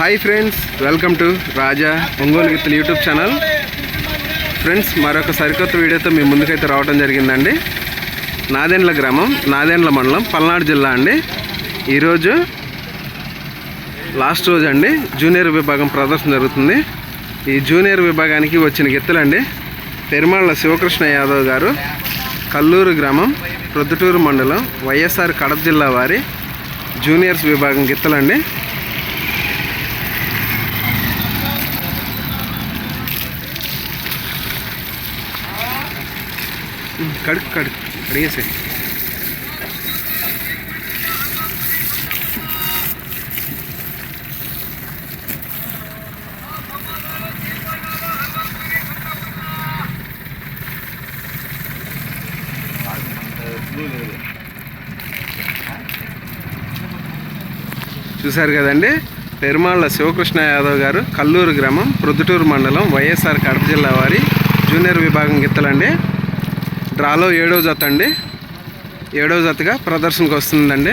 Hi friends welcome to Raja Ongole గిత్తలు YouTube channel friends మరొక సరికొత్త వీడియోతో మీ ముందుకైతే రావడం జరిగిందండి. నాదెండ్ల గ్రామం నాదెండ్ల మండలం పల్నాడు జిల్లా అండి. ఈరోజు లాస్ట్ రోజు అండి జూనియర్ విభాగం ప్రదర్శన జరుగుతుంది. ఈ జూనియర్ విభాగానికి వచ్చిన గిత్తలండి పెరుమాళ్ళ శివకృష్ణ యాదవ్ గారు కల్లూరు గ్రామం ప్రొద్దుటూరు మండలం వైఎస్ఆర్ కడప జిల్లా వారి జూనియర్స్ విభాగం గిత్తలండి. కడుక్ కడుకు. కడిగేసే చూశారు కదండి? పెరుమాళ్ళ శివకృష్ణ యాదవ్ గారు కల్లూరు గ్రామం ప్రొద్దుటూరు మండలం వైఎస్ఆర్ కడప జిల్లా వారి జూనియర్ విభాగం గిత్తలండి. డ్రాలో ఏడో జత అండి. ఏడో జతగా ప్రదర్శనకు వస్తుందండి